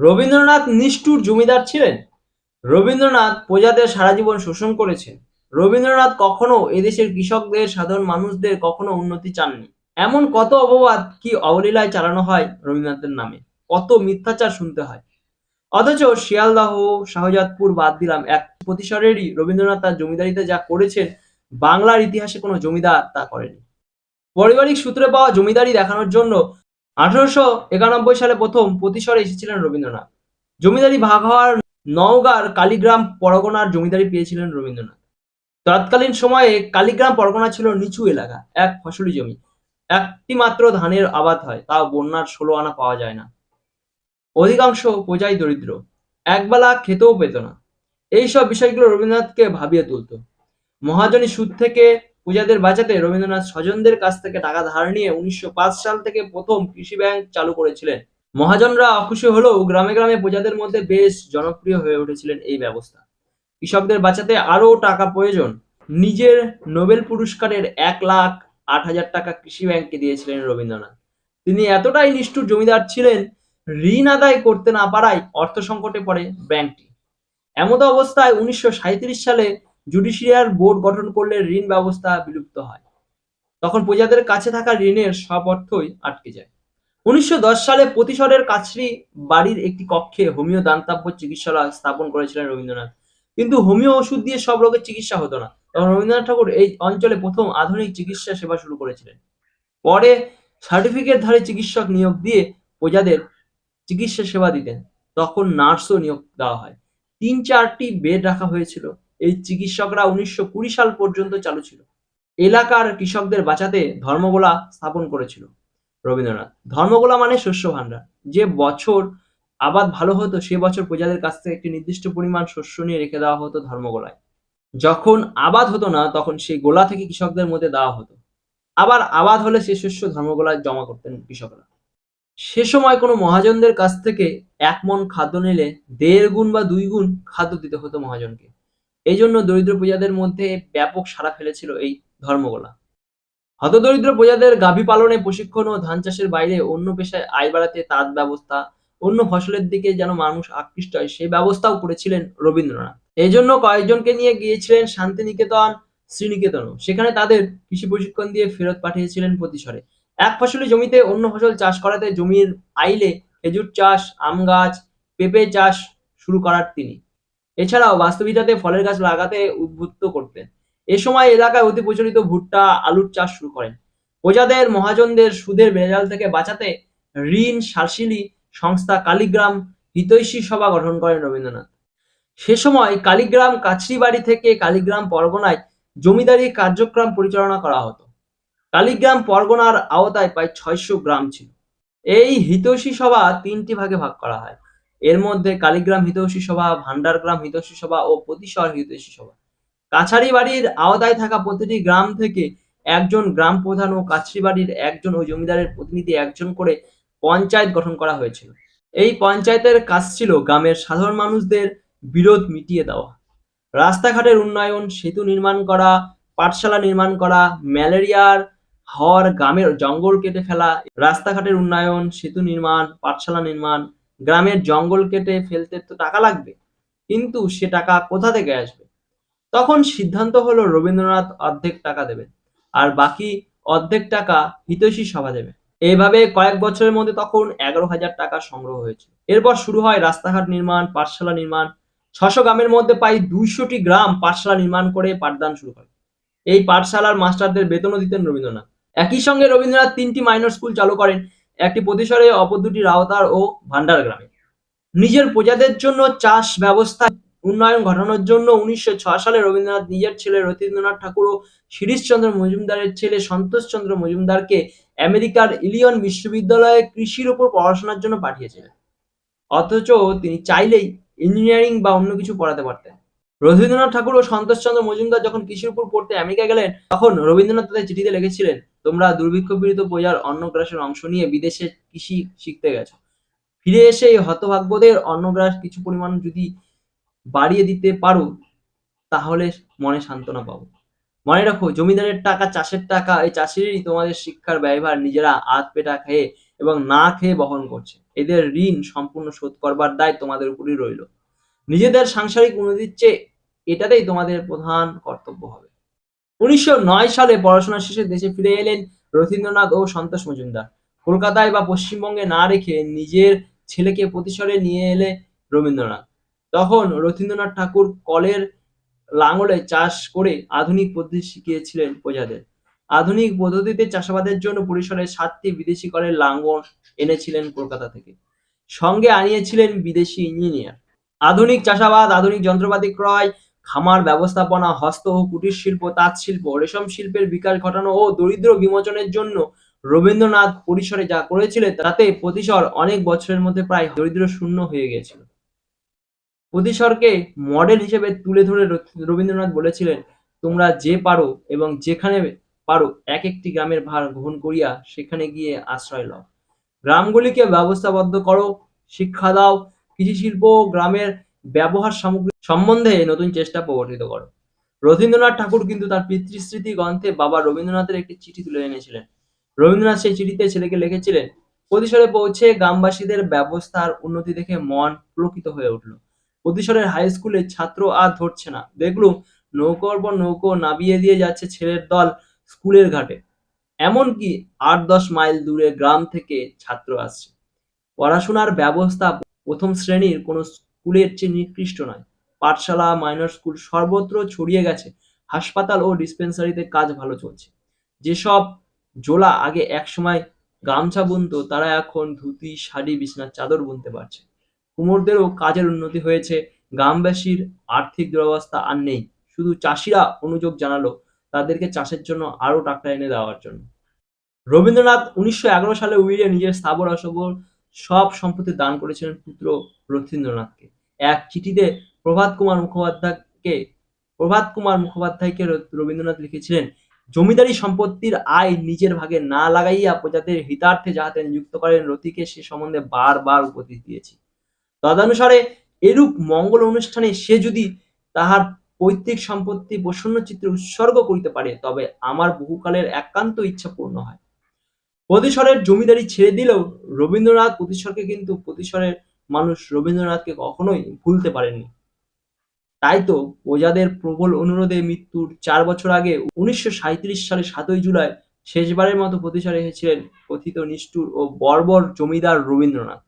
রবীন্দ্রনাথ নিষ্ঠুর জমিদার ছিলেন। রবীন্দ্রনাথ প্রজাদের সারা জীবন শোষণ করেছেন। রবীন্দ্রনাথ কখনো এদেশের কৃষকদের, সাধারণ মানুষদের কখনো উন্নতি চাননি। এমন কত অপবাদ কি অবলীলায় চালানো হয় রবীন্দ্রনাথের নামে? কত মিথ্যাচার শুনতে হয়। অথচ শিয়ালদাহ, শাহজাদপুর বাদ দিলাম, এক প্রতিশরেরই রবীন্দ্রনাথ তার জমিদারিতে যা করেছেন, বাংলার ইতিহাসে কোনো জমিদার তা করেনি। পারিবারিক সূত্রে পাওয়া জমিদারি দেখানোর জন্য আঠারোশো একানব্বই সালে প্রথম প্রতিশরে এসেছিলেন রবীন্দ্রনাথ। জমিদারি ভাগ হওয়ার নওগাঁর কালীগ্রাম পরগনার জমিদারি পেয়েছিলেন রবীন্দ্রনাথ। তৎকালীন সময়ে কালীগ্রাম পরগনা ছিল নিচু এলাকা, এক ফসলি জমি। একটি মাত্র ধানের আবাদ হয় তাও বন্যার ষোলো আনা পাওয়া যায় না। অধিকাংশ প্রজাই দরিদ্র, একবেলা খেতেও পেত না। এইসব বিষয়গুলো রবীন্দ্রনাথকে ভাবিয়ে তুলত। মহাজনী সুদ থেকে প্রজাদের বাঁচাতে রবীন্দ্রনাথ স্বজনদের কাছ থেকে টাকা ধার নিয়ে উনিশশো পাঁচ সাল থেকে প্রথম কৃষি ব্যাংক চালু করেছিলেন। মহাজনরা অখুশি হলেও গ্রামে গ্রামে প্রজাদের মধ্যে বেশ জনপ্রিয় হয়ে উঠেছিলেন এই ব্যবস্থা। কৃষকদের বাঁচাতে আরও টাকা প্রয়োজন। নিজের নোবেল পুরস্কারের এক লাখ আট হাজার টাকা কৃষি ব্যাংককে দিয়েছিলেন রবীন্দ্রনাথ। তিনি এতটাই নিষ্ঠুর জমিদার ছিলেন, ঋণ আদায় করতে না পারায় অর্থ সংকটে পড়ে ব্যাংকটি। এমতো অবস্থায় উনিশশো সাঁইত্রিশ সালে জুডিশিয়ার বোর্ড গঠন করলে ঋণ ব্যবস্থা বিলুপ্ত হয়। তখন প্রজাদের কাছে থাকা ঋণের সব অর্থই আটকে যায়। উনিশশো দশ সালে প্রতিশরের কাছরি বাড়ির একটি কক্ষে হোমিও দান্তাব্য চিকিৎসালয় স্থাপন করেছিলেন রবীন্দ্রনাথ। কিন্তু হোমিও ওষুধ দিয়ে সব রোগের চিকিৎসা হতো না। তখন রবীন্দ্রনাথ ঠাকুর এই অঞ্চলে প্রথম আধুনিক চিকিৎসা সেবা শুরু করেছিলেন। পরে সার্টিফিকেটধারী চিকিৎসক নিয়োগ দিয়ে প্রজাদের চিকিৎসা সেবা দিতেন। তখন নার্সও নিয়োগ দেওয়া হয়। তিন চারটি বেড রাখা হয়েছিল। এই চিকিৎসকরা উনিশশো কুড়ি সাল পর্যন্ত চালু ছিল। এলাকার কৃষকদের বাঁচাতে ধর্মগোলা স্থাপন করেছিল রবীন্দ্রনাথ। ধর্মগোলা মানে শস্য ভাণ্ডার। যে বছর আবাদ ভালো হতো, সে বছর প্রজাদের কাছ থেকে একটি নির্দিষ্ট পরিমাণ শস্য নিয়ে রেখে দেওয়া হতো ধর্মগোলায়। যখন আবাদ হতো না, তখন সেই গোলা থেকে কৃষকদের মধ্যে দেওয়া হতো। আবার আবাদ হলে সে শস্য ধর্মগোলায় জমা করতেন কৃষকরা। সে সময় কোনো মহাজনদের কাছ থেকে এক মন খাদ্য নিলে দেড় গুণ বা দুই গুণ খাদ্য দিতে হতো মহাজনকে। এই জন্য দরিদ্র প্রজাদের মধ্যে ব্যাপক সাড়া ফেলেছিল এই ধর্মগোলা হতদরিদ্র প্রজাদের গাভী পালনে প্রশিক্ষণ ও ধান চাষের বাইরে অন্য পেশায় আয় বাড়াতে তাঁত ব্যবস্থা, অন্য ফসলের দিকে যেন মানুষ আকৃষ্ট হয় সেই ব্যবস্থাও করেছিলেন রবীন্দ্রনাথ। এই জন্য কয়েকজনকে নিয়ে গিয়েছিলেন শান্তিনিকেতন, শ্রীনিকেতনও। সেখানে তাদের কৃষি প্রশিক্ষণ দিয়ে ফেরত পাঠিয়েছিলেন প্রতিশরে। এক ফসলি জমিতে অন্য ফসল চাষ করাতে জমির আইলে খেজুর চাষ, আম গাছ, পেঁপে চাষ শুরু করার তিনি। এছাড়াও বাস্তবিকতাতে ফলের গাছ লাগাতে উদ্বুদ্ধ করতেন। এ সময় এলাকায় অতি প্রচলিত ভুট্টা, আলুর চাষ শুরু করেন। প্রজাদের, মহাজনদের সুদের বেজাল থেকে বাঁচাতে ঋণ শাসিলি সংস্থা কালীগ্রাম হিতৈষী সভা গঠন করেন রবীন্দ্রনাথ। সে সময় কালীগ্রাম কাছড়িবাড়ি থেকে কালীগ্রাম পরগনায় জমিদারি কার্যক্রম পরিচালনা করা হতো। কালীগ্রাম পরগনার আওতায় প্রায় ছয়শো গ্রাম ছিল। এই হিতৈষী সভা তিনটি ভাগে ভাগ করা হয়। এর মধ্যে কালীগ্রাম হিতৈষী সভা ভান্ডারগ্রাম হিতৈষী সভা ও প্রতিশর হিতৈষী সভা। কাছারি বাড়ির আওতায় থাকা প্রতিটি গ্রাম থেকে একজন গ্রাম প্রধান ও কাছারি বাড়ির একজন ও জমিদারের প্রতিনিধি একজন করে পঞ্চায়েত গঠন করা হয়েছিল। এই পঞ্চায়েতের কাজ ছিল গ্রামের সাধারণ মানুষদের বিরোধ মিটিয়ে দেওয়া। রাস্তাঘাটের উন্নয়ন, সেতু নির্মাণ করা, পাঠশালা নির্মাণ করা, ম্যালেরিয়ার হওয়ার গ্রামের জঙ্গল কেটে ফেলা, রাস্তাঘাটের উন্নয়ন, সেতু নির্মাণ, পাঠশালা নির্মাণ গ্রামের জঙ্গল কেটে ফেলতে তো টাকা লাগবে, কিন্তু সে টাকা কোথা থেকে আসবে? তখন সিদ্ধান্ত হলো রবীন্দ্রনাথ অর্ধেক টাকা দেবেন, আর বাকি অর্ধেক টাকা হিতৈষী সভা দেবে। এইভাবে কয়েক বছরের মধ্যে তখন এগারো হাজার টাকা সংগ্রহ হয়েছে। এরপর শুরু হয় রাস্তাঘাট নির্মাণ, পাঠশালা নির্মাণ। ছশো গ্রামের মধ্যে প্রায় দুইশোটি গ্রাম পাঠশালা নির্মাণ করে পাঠদান শুরু করে এই পাঠশালার মাস্টারদের বেতনও দিতেন রবীন্দ্রনাথ। একই সঙ্গে রবীন্দ্রনাথ তিনটি মাইনর স্কুল চালু করেন। একটি প্রতিসরে অপর দুটি রাওতার ও ভান্ডার গ্রামে নিজের প্রজাদের জন্য চাষ ব্যবস্থা, উন্নয়ন ঘটানোর জন্য উনিশশো ছয় সালে রবীন্দ্রনাথ নিজের ছেলে রতীন্দ্রনাথ ঠাকুর ও শিরিশচন্দ্র মজুমদারের ছেলে সন্তোষচন্দ্র মজুমদারকে আমেরিকার ইলিয়ন বিশ্ববিদ্যালয়ে কৃষির উপর পড়াশোনার জন্য পাঠিয়েছিলেন। অথচ তিনি চাইলেই ইঞ্জিনিয়ারিং বা অন্য কিছু পড়াতে পারতেন। রবীন্দ্রনাথ ঠাকুর ও সন্তোষচন্দ্র মজুমদার যখন কৃষির উপর পড়তে আমেরিকা গেলেন, তখন রবীন্দ্রনাথ তাদের চিঠিতে লিখেছিলেন তোমরা দুর্ভিক্ষ পীড়িত প্রজার অন্নগ্রাসের অংশ নিয়ে বিদেশে কৃষি শিখতে গেছো। ফিরে এসে এই হতভাগ্যদের অন্নগ্রাস কিছু পরিমাণ যদি বাড়িয়ে দিতে পারো, তাহলে মনে সান্ত্বনা পাবো। মনে রাখো, জমিদারের টাকা চাষের টাকা, এই চাষেরই তোমাদের শিক্ষার ব্যয়ভার নিজেরা আধ পেটা খেয়ে এবং না খেয়ে বহন করছে। এদের ঋণ সম্পূর্ণ শোধ করবার দায় তোমাদের উপরই রইল। নিজেদের সাংসারিক উন্নতির চেয়ে এটাতেই তোমাদের প্রধান উনিশশো নয় সালে পড়াশোনা শেষে দেশে ফিরে এলেন রথীন্দ্রনাথ ও সন্তোষ মজুমদার। কলকাতায় বা পশ্চিমবঙ্গে না রেখে নিজের ছেলেকে প্রতিসরে নিয়ে এলে রবীন্দ্রনাথ। তখন রথীন্দ্রনাথ ঠাকুর কলের লাঙলে চাষ করে আধুনিক পদ্ধতি শিখিয়েছিলেন প্রজাদের। আধুনিক পদ্ধতিতে চাষাবাদের জন্য পরিসরে সাতটি বিদেশি কলের লাঙ্গল এনেছিলেন কলকাতা থেকে। সঙ্গে আনিয়েছিলেন বিদেশি ইঞ্জিনিয়ার। আধুনিক চাষাবাদ, আধুনিক যন্ত্রপাতি ক্রয় খামার, ব্যবস্থাপনা, হস্ত ও কুটির শিল্প, তাঁত শিল্প, রেশম শিল্পের বিকাশ ঘটানো ও দরিদ্র বিমোচনের জন্য রবীন্দ্রনাথ পরিসরে যা করেছিলেন, তাতে প্রতিসর অনেক বছরের মধ্যে প্রায় দরিদ্র শূন্য হয়ে গিয়েছিল প্রতিসরকে মডেল হিসেবে তুলে ধরে রবীন্দ্রনাথ বলেছিলেন, তোমরা যে পারো এবং যেখানে পারো এক একটি গ্রামের ভার গ্রহণ করিয়া সেখানে গিয়ে আশ্রয় লও। গ্রামগুলিকে ব্যবস্থাবদ্ধ করো, শিক্ষা দাও কৃষি শিল্প গ্রামের ব্যবহার সামগ্রী সম্বন্ধে নতুন চেষ্টা প্রবর্তিত করো। রবীন্দ্রনাথ ঠাকুর কিন্তু তার পিতৃস্মৃতি গ্রন্থে বাবা রবীন্দ্রনাথের একটি চিঠি তুলে এনেছিলেন। রবীন্দ্রনাথ সেই চিঠিতে ছেলেকে লিখেছিলেন প্রতিসরে পৌঁছে গ্রামবাসীদের ব্যবস্থার উন্নতি দেখে মন পুলকিত হয়ে উঠল। প্রতিসরের হাই স্কুলে ছাত্র আর ধরছে না। দেখলুম নৌকোর পর নৌকো নাবিয়ে দিয়ে যাচ্ছে ছেলের দল স্কুলের ঘাটে। এমনকি আট দশ মাইল দূরে গ্রাম থেকে ছাত্র আসছে। পড়াশোনার ব্যবস্থা প্রথম শ্রেণির কোনো স্কুলের চেয়ে নিকৃষ্ট নয়। পাঠশালা মাইনর স্কুল সর্বত্র ছড়িয়ে গেছে। হাসপাতাল ও ডিসপেন্সারিতে কাজ ভালো চলছে। যেসব জোলা আগে একসময় গামছা বুনতো, তারা এখন ধুতি, শাড়ি, বিছনার চাদর বুনতে পারছে। কুমোরদেরও কাজের উন্নতি হয়েছে। গ্রামবাসীর আর্থিক দুরবস্থা আর নেই। শুধু চাষিরা অনুযোগ জানালো, তাদেরকে চাষের জন্য আরও টাকা এনে দেওয়ার জন্য। রবীন্দ্রনাথ উনিশশো এগারো সালে উইলে নিজের স্থাবর অসবর সব সম্পত্তি দান করেছিলেন পুত্র রথীন্দ্রনাথকে। এক চিঠিতে প্রভাত কুমার মুখোপাধ্যায়কে, প্রভাত কুমার মুখোপাধ্যায়কে রবীন্দ্রনাথ লিখেছিলেন, জমিদারি সম্পত্তির আয় নিজের ভাগে না লাগাইয়া প্রজাদের হিতার্থে যাহাতে নিযুক্ত করেন রতিকে সে সম্বন্ধে বারবার উপদেশ দিয়েছি। তদানুসারে এরূপ মঙ্গল অনুষ্ঠানে সে যদি তাহার পৈতৃক সম্পত্তি প্রসন্ন চিত্রে উৎসর্গ করিতে পারে, তবে আমার বহুকালের একান্ত ইচ্ছা পূর্ণ হয়। প্রতিসরের জমিদারি ছেড়ে দিলেও রবীন্দ্রনাথ প্রতিসরকে কিন্তু প্রতিসরের মানুষ রবীন্দ্রনাথকে কখনোই ভুলতে পারেননি। তাই তো প্রজাদের প্রবল অনুরোধে মৃত্যুর চার বছর আগে উনিশশো সাঁইত্রিশ সালে সাতই জুলাই শেষবারের মতো প্রতিসরে এসেছিলেন কথিত নিষ্ঠুর ও বর্বর জমিদার রবীন্দ্রনাথ।